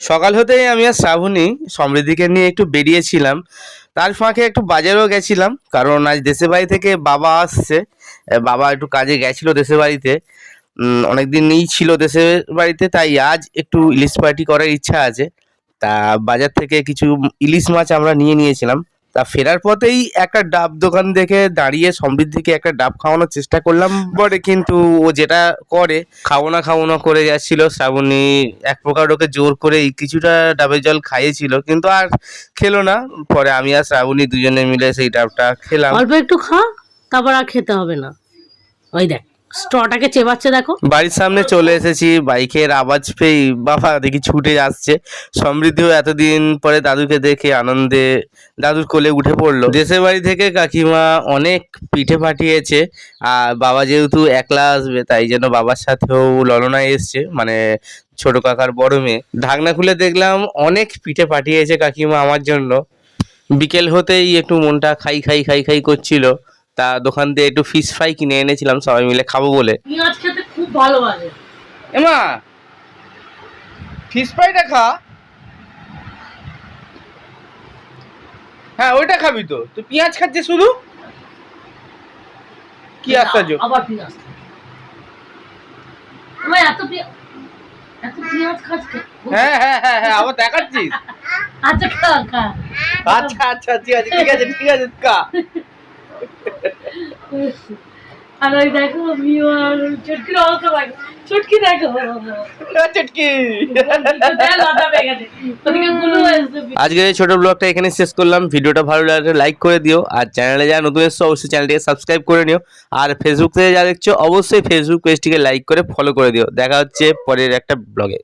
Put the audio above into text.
সকাল হতেই আমি আর শ্রাবণী সমৃদ্ধিকে নিয়ে একটু বেরিয়েছিলাম। তার ফাঁকে একটু বাজারেও গেছিলাম, কারণ আজ দেশের বাড়ি থেকে বাবা আসছে। বাবা একটু কাজে গেছিল দেশের বাড়িতে। অনেক দিনই ছিল দেশের বাড়িতে, তাই আজ একটু ইলিশ পার্টি করার ইচ্ছা আছে। তা বাজার থেকে কিছু ইলিশ মাছ আমরা নিয়ে নিয়েছিলাম। তা ফেরার পথেই একটা ডাব দোকান দেখে দাঁড়িয়ে সমৃদ্ধিকে একটা ডাব খাওয়ানোর চেষ্টা করলাম। বটে, কিন্তু ও যেটা করে খাব না খাব না করে যাচ্ছিল। শ্রাবণী এক প্রকার ওকে জোর করে কিছুটা ডাবের জল খাইয়েছিল, কিন্তু আর খেলো না। পরে আমি আর শ্রাবণী দুজনে মিলে সেই ডাবটা খেলাম। অল্প একটু খা তারপর আর খেতে হবে না। ওই দেখ। স্ট্রটাকে চেবাচ্ছে, দেখো। বাড়ির সামনে চলে এসেছি, বাইকের আওয়াজ পেয়ে বাবা দেখি ছুটে আসছে। সমৃদ্ধিও এতদিন পরে দাদুকে দেখে আনন্দে দাদুর কোলে উঠে পড়ল। দেশের বাড়ি থেকে কাকিমা অনেক পিঠে পাঠিয়েছে, আর বাবা যেহেতু একলা আসবে, তাই জন্য বাবার সাথেও ললনা এসছে মানে ছোট কাকার বড় মেয়ে। ঢাকনা খুলে দেখলাম অনেক পিঠে পাঠিয়েছে কাকিমা আমার জন্য। বিকেল হতেই একটু মনটা খাই খাই খাই খাই করছিল। তা দোকান থেকে একটু ফিশ ফ্রাই কিনে এনেছিলাম সবাই মিলে খাব বলে। পেঁয়াজ খেতে খুব ভালোবাসে। এমা ফিশ ফ্রাইটা খা। হ্যাঁ ওইটা খাবি তো। তুই পেঁয়াজ খাচ্ছে শুধু? কি আশ্চর্য। আবার পেঁয়াজ আমার এত পেঁয়াজ এত পেঁয়াজ খাচ্ছে হ্যাঁ হ্যাঁ হ্যাঁ হ্যাঁ আবার দেখাচ্ছিস? আচ্ছা খা খা। আচ্ছা আচ্ছা ঠিক আছে ঠিক আছে ঠিক আছে খা। আর ওই দেখো অবস্থা চটকি দেখো। চটকি। আজকের ছোট ব্লগটা এখানে শেষ করলাম। ভিডিওটা ভালো লাগলে লাইক করে দিও। আর চ্যানেলে যারা নতুন এসছো অবশ্যই চ্যানেলটিকে সাবস্ক্রাইব করে নিও। আর ফেসবুক থেকে যা দেখছ অবশ্যই ফেসবুক পেজটিকে লাইক করে ফলো করে দিও। দেখা হচ্ছে পরের একটা ব্লগে